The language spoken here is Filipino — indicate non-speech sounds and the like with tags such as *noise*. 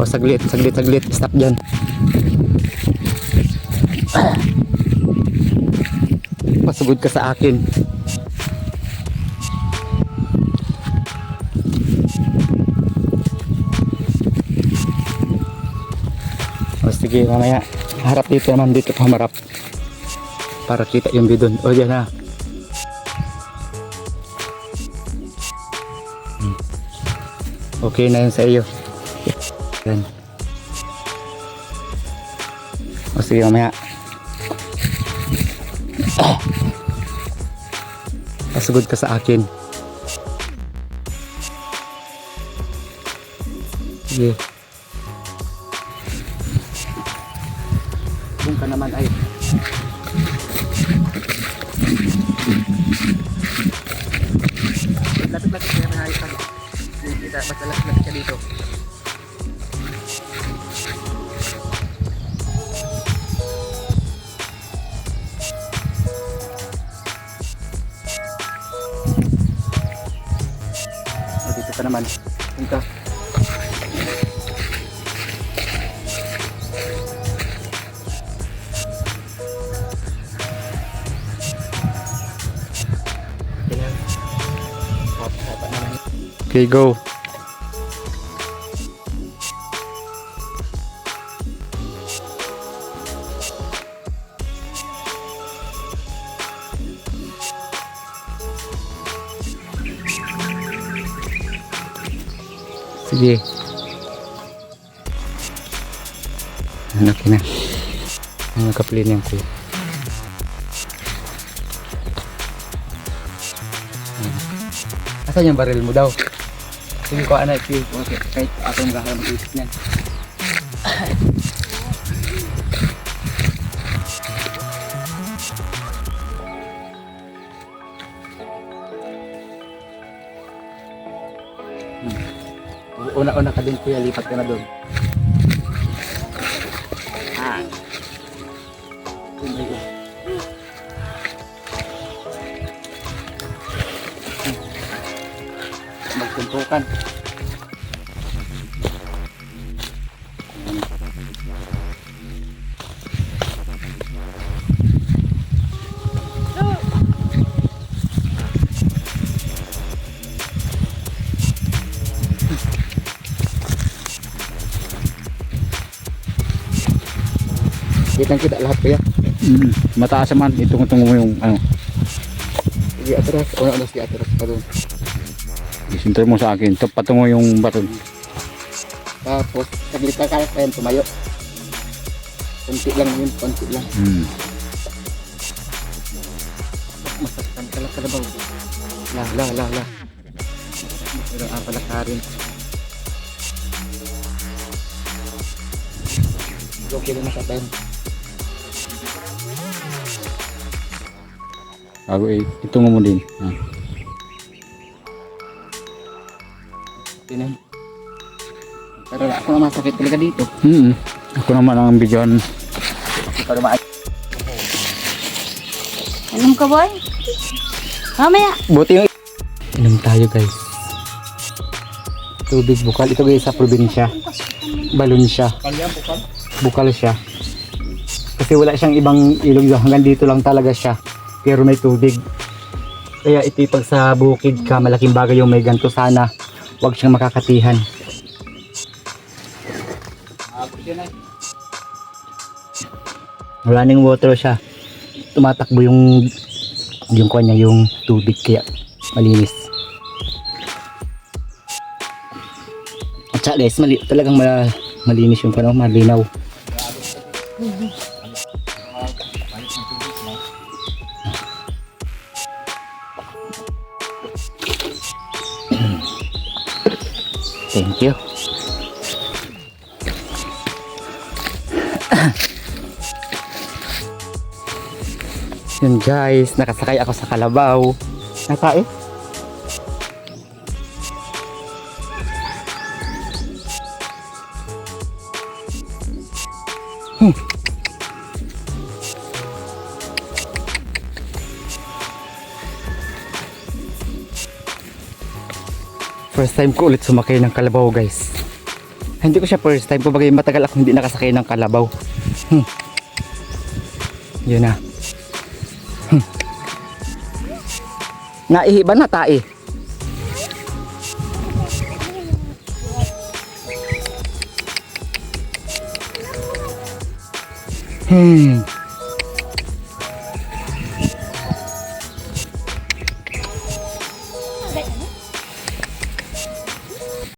O saglit, saglit, saglit. Stop dyan. Pasugod ka sa akin. O sige, mamaya. Harap dito naman dito humarap. Para kita yung bidon. O dyan na. Hmm. Okay na yun sa iyo. Yan. O sige, mamaya. Pasugod ka sa akin. Sige. Kung ka naman ay. Lapit-lapit ka naman ay pag. Basta lapit-lapit ka dito. O, dito ka naman. Dito. Okay, go. Sige. Ano ka na? Ano kapilin yung kuya? Asan yung baril mo daw? Sige ko ano, sige. Okay, kahit ako yung makakala mag-isip niyan. Una-una ka din kuya, lipat ka na doon. Ah. Yun ba yun? magsuntukan. Kitang kita lahat kuya. Mm, mataas naman. Itong-itong mo yung ano. Sige atras. Una una sige atras pa doon. Isinter mo sa akin. Tapos patungo yung baton. Tapos saglit ka kaya kaya tumayo. Kunti lang yun, kunti lang. Mm. Masaktan ka lang kalabaw. La, la, la, la. Pero ang palakarin. Okay na sa Bago eh. Itungo mo din. Ah. Pero ako na masakit talaga dito. Mm. Ako naman ang bigyan. Pero ma Anong ka, boy? Mamaya. Buti yung Inom tayo guys. Tubig bukal. Ito guys sa probinsya. Balon siya. Bukal siya. Kasi wala siyang ibang ilog doon. Hanggang dito lang talaga siya. Pero may tubig. Kaya ito pag sa bukid ka, malaking bagay yung may ganito sana. Huwag siyang makakatihan. Wala ning water siya. Tumatakbo yung yung kanya yung tubig kaya malinis. At saka guys, mali, talagang ma, malinis yung kano, malinaw. Thank you. *coughs* Yun guys, nakasakay ako sa kalabaw. Nakain? Hmm. First time ko ulit sumakay ng kalabaw guys. Hindi ko siya first time. Kumbaga matagal ako hindi nakasakay ng kalabaw. Hmm. Yun na. Hmm. Naihi ba na tae? Hmm.